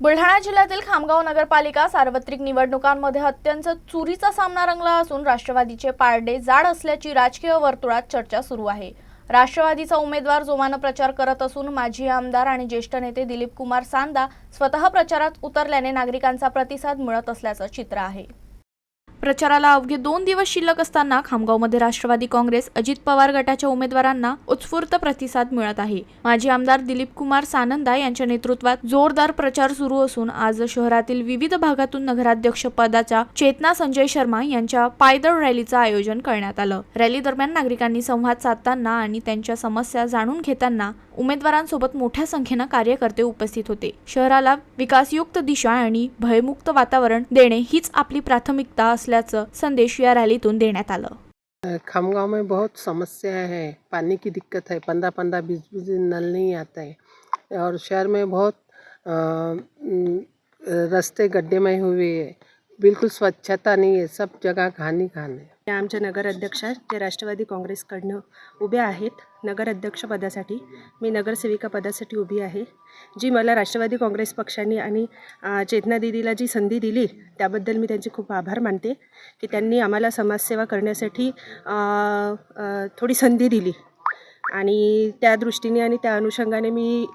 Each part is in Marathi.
बुलढाणा जिल्ह्यातील खामगाव नगरपालिका सार्वत्रिक निवडणुकांमध्ये अत्यंत चुरीचा सामना रंगला असून राष्ट्रवादीचे पारडे जाड असल्याची राजकीय वर्तुळात चर्चा सुरू आहे. राष्ट्रवादीचा उमेदवार जोमानं प्रचार करत असून माजी आमदार आणि ज्येष्ठ नेते दिलीप कुमार सांदा स्वतः प्रचारात उतरल्याने नागरिकांचा प्रतिसाद मिळत असल्याचं चित्र आहे. प्रचाराला अवघे दोन दिवस शिल्लक असताना खामगावमध्ये राष्ट्रवादी काँग्रेस अजित पवार गटाच्या उमेदवारांना उत्स्फूर्त प्रतिसाद मिळत आहे. माजी आमदार दिलीप कुमार सानंदा यांच्या नेतृत्वात जोरदार प्रचार सुरू असून आज शहरातील विविध भागातून नगराध्यक्ष पदाच्या चेतना संजय शर्मा यांच्या पायदळ रॅलीचं आयोजन करण्यात आलं. रॅली दरम्यान नागरिकांनी संवाद साधताना आणि त्यांच्या समस्या जाणून घेताना उमेदवारांसोबत मोठ्या संख्येनं कार्यकर्ते उपस्थित होते. शहराला विकासयुक्त दिशा आणि भयमुक्त वातावरण देणे हीच आपली प्राथमिकता असल्याचं संदेश या रॅलीतून देण्यात आलं. खामगांव में बहुत समस्या है. पानी की दिक्कत है. पंद्रह पंद्रह बीस बीस दिन नल नहीं आता है. और शहर में बहुत अ, गड्ढे में हुए है. बिलकुल स्वच्छता नाही आहे सब जगा घाणी घाण आहे. या आमच्या नगराध्यक्षा जे राष्ट्रवादी काँग्रेसकडनं उभ्या आहेत नगराध्यक्षपदासाठी मी नगरसेविका पदासाठी उभी आहे. जी मला राष्ट्रवादी काँग्रेस पक्षाने आणि चेतना दिदीला जी संधी दिली त्याबद्दल मी त्यांचे खूप आभार मानते की त्यांनी आम्हाला समाजसेवा करण्यासाठी थोडी संधी दिली. आणि त्या दृष्टीने आणि त्या अनुषंगाने मी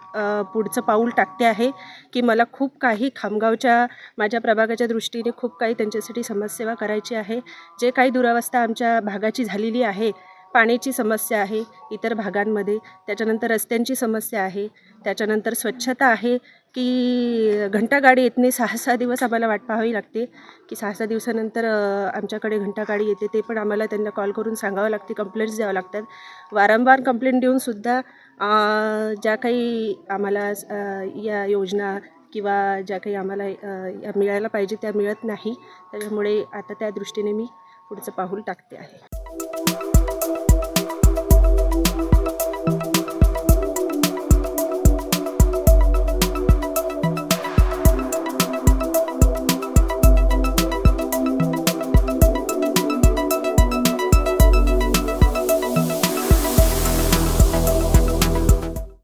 पुढचं पाऊल टाकते आहे की मला खूप काही खामगावच्या माझ्या प्रभागाच्या दृष्टीने खूप काही त्यांच्यासाठी समाजसेवा करायची आहे. जे काही दुरावस्था आमच्या भागाची झालेली आहे पाण्याची समस्या आहे इतर भागांमध्ये त्याच्यानंतर रस्त्यांची समस्या आहे त्याच्यानंतर स्वच्छता आहे की घंटागाडी येत नाही. सहा सहा दिवस आम्हाला वाट पाहावी लागते की सहा सहा दिवसानंतर आमच्याकडे घंटागाडी येते ते पण आम्हाला त्यांना कॉल करून सांगावं लागते कंप्लेंट्स द्यावं लागतात. वारंवार कंप्लेंट देऊनसुद्धा ज्या काही आम्हाला या योजना किंवा ज्या काही आम्हाला या मिळायला पाहिजे त्या मिळत नाही. त्याच्यामुळे आता त्या दृष्टीने मी पुढचं पाऊल टाकते आहे.